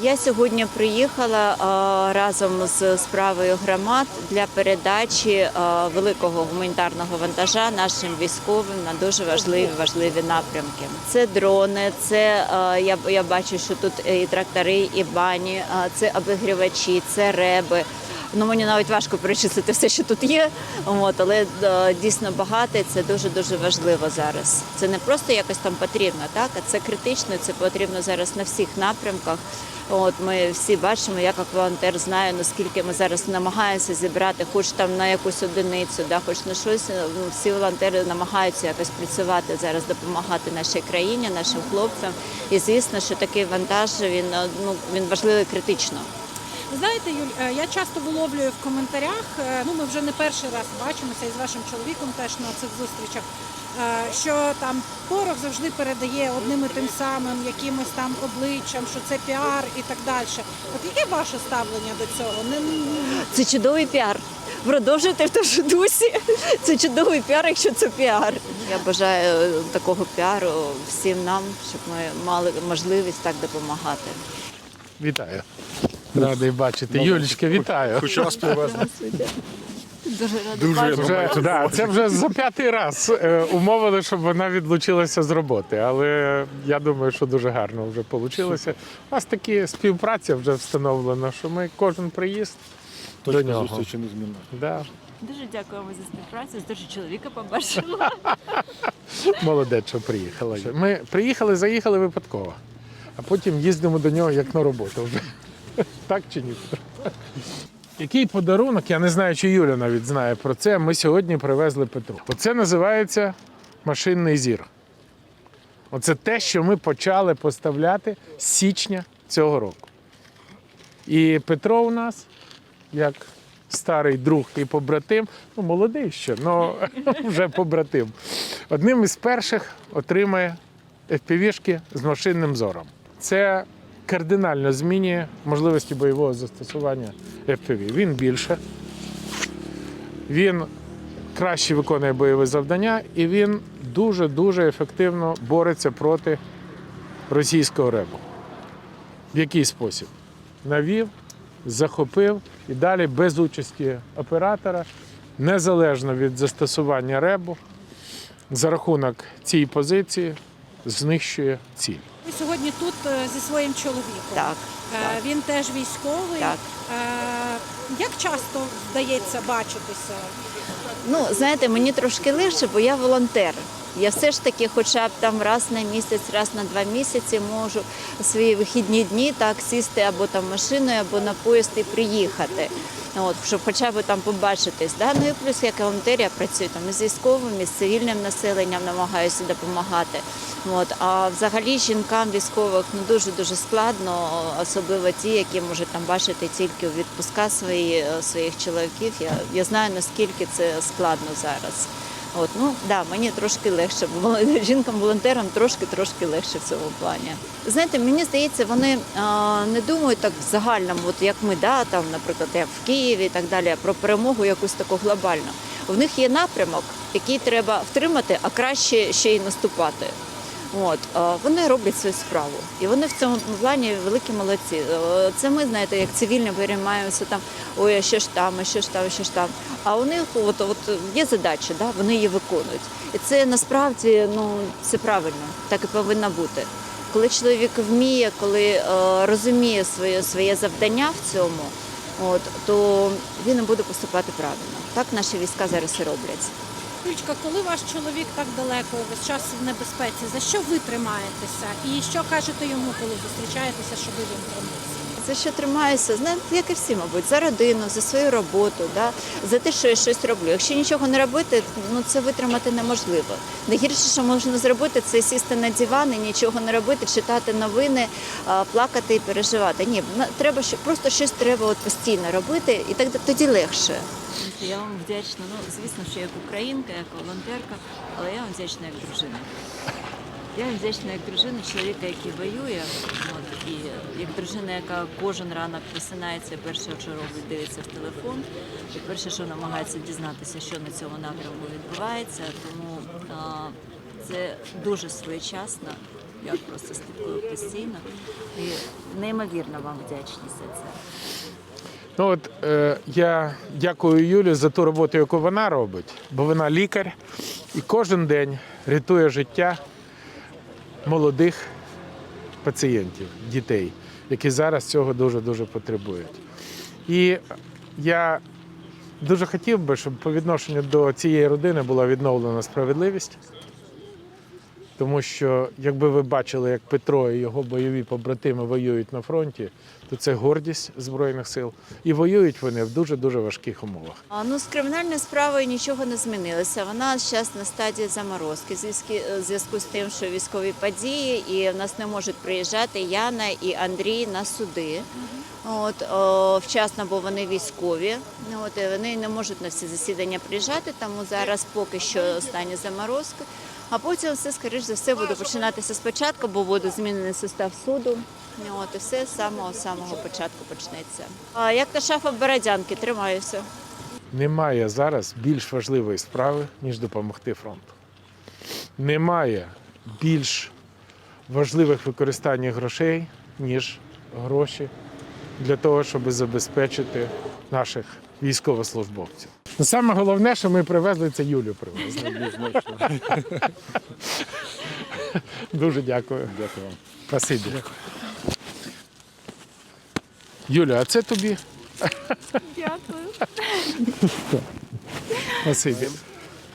Я сьогодні приїхала разом з справою громад для передачі великого гуманітарного вантажа нашим військовим на дуже важливі важливі напрямки. Це дрони, це я, я бачу, що тут і трактори, і бані, це обігрівачі, це реби. Ну мені навіть важко перечислити все, що тут є. От, але е, дійсно багато, це дуже дуже важливо зараз. Це не просто якось там потрібно, так а це критично. Це потрібно зараз на всіх напрямках. От ми всі бачимо, я як волонтер знаю, наскільки ми зараз намагаємося зібрати, хоч там на якусь одиницю, да, хоч на щось. Ну, всі волонтери намагаються якось працювати зараз, допомагати нашій країні, нашим хлопцям. І звісно, що такий вантаж він е, ну він важливий критично. Ви знаєте, Юль, е, я часто виловлюю в коментарях. е, Ну, ми вже не перший раз бачимося і з вашим чоловіком теж на цих зустрічах. е, Що там порох завжди передає одним і тим самим якимось там обличчям, що це піар і так далі. От яке ваше ставлення до цього? Не Це чудовий піар. Продовжуйте в тому ж дусі. Це чудовий піар, якщо це піар. Я бажаю такого піару всім нам, щоб ми мали можливість так допомагати. Вітаю. Радий бачити. Юлічка, вітаю. Хоч раз привезли. Дуже рада Дуже бачити. Вже, да, це вже за п'ятий раз е, умовили, щоб вона відлучилася з роботи. Але я думаю, що дуже гарно вже вийшло. У нас такі співпраця вже встановлена, що ми кожен приїзд до Точно нього. зустрічі незмінна. Да. Дуже дякуємо за співпрацю. Дуже чоловіка побачила. Молодець, що приїхала. Ми приїхали, заїхали випадково, а потім їздимо до нього як на роботу вже. Так чи ні? Який подарунок, я не знаю, чи Юля навіть знає про це. Ми сьогодні привезли Петру. Оце називається машинний зір. Оце те, що ми почали поставляти з січня цього року. І Петро у нас, як старий друг і побратим, ну молодий ще, але вже побратим. Одним із перших отримає FPV-шки з машинним зором. Це кардинально змінює можливості бойового застосування FPV. Він більше, він краще виконує бойові завдання і він дуже-дуже ефективно бореться проти російського ребу. В який спосіб? Навів, захопив і далі без участі оператора, незалежно від застосування ребу, за рахунок цієї позиції знищує ціль. Ви сьогодні тут е, зі своїм чоловіком. Так, Е, Він теж військовий. Так. Е, Як часто вдається бачитися? Ну, знаєте, мені трошки легше, бо я волонтер. Я все ж таки, хоча б там раз на місяць, раз на два місяці можу свої вихідні дні так сісти або там машиною, або на поїзд і приїхати. От, щоб хоча б там побачитись. Да? Ну і плюс як волонтер я працюю там із військовим, і з цивільним населенням, намагаюся допомагати. От, а взагалі жінкам військових ну дуже дуже складно, особливо ті, які можуть там бачити тільки у відпуска свої, е, своїх чоловіків. Я, я знаю наскільки це складно зараз. От, ну да, мені трошки легше, бо жінкам-волонтерам трошки трошки легше в цьому плані. Знаєте, мені здається, вони а, не думають так в загальному, от як ми, да, там, наприклад, як в Києві і так далі, про перемогу якусь таку глобальну. В них є напрямок, який треба втримати, а краще ще й наступати. От вони роблять свою справу, і вони в цьому плані великі молодці. Е, Це ми знаєте, як цивільні переймаємося там, ой, а що ж там, а що ж там, а що ж там. А у них от, от є задача, да, вони її виконують. І це насправді ну це правильно, так і повинно бути. Коли чоловік вміє, коли е, розуміє своє своє завдання в цьому, от то він буде поступати правильно. Так наші війська зараз і роблять. Юлічка, коли ваш чоловік так далеко, весь час в небезпеці, за що ви тримаєтеся? І що кажете йому, коли зустрічаєтеся, щоб він тримався? За що тримаюся? Як і всі, мабуть, за родину, за свою роботу, да? за те, що я щось роблю. Якщо нічого не робити, ну це витримати неможливо. Найгірше, що можна зробити, це сісти на диван і нічого не робити, читати новини, плакати і переживати. Ні, треба просто щось треба от постійно робити, і так тоді легше. Я вам вдячна. Ну, звісно, що як українка, як волонтерка, але я вам вдячна як дружина. Я вдячна як дружина чоловіка, який воює, і як дружина, яка кожен ранок просинається, перше, що робить, дивиться в телефон, і перше, що намагається дізнатися, що на цьому напрямку відбувається. Тому а, це дуже своєчасно. Я просто слідкую постійно. І неймовірно вам вдячні за це. Ну от е, я дякую Юлі за ту роботу, яку вона робить, бо вона лікар і кожен день рятує життя молодих пацієнтів, дітей, які зараз цього дуже дуже потребують. І я дуже хотів би, щоб по відношенню до цієї родини була відновлена справедливість. Тому що, якби ви бачили, як Петро і його бойові побратими воюють на фронті, то це гордість Збройних сил. І воюють вони в дуже-дуже важких умовах. А, Ну, з кримінальною справою нічого не змінилося. Вона зараз на стадії заморозки. зв'язки- зв'язку з тим, що військові події, і в нас не можуть приїжджати Яна і Андрій на суди. От, о, вчасно, бо вони військові. От, і вони не можуть на всі засідання приїжджати, тому зараз поки що останні заморозки. А потім все, скоріш за все, буде починатися спочатку, бо буде змінений состав суду. От, і все самого самого початку почнеться. А як та шафа Бородянки, тримаюся. Немає зараз більш важливої справи, ніж допомогти фронту. Немає більш важливих використання грошей, ніж гроші для того, щоб забезпечити наших військовослужбовців. Ну, Саме головне, що ми привезли, це Юлю привезли. Дуже дякую. Дякую вам. Спасибі. Юля, а це тобі? Дякую. Спасибі.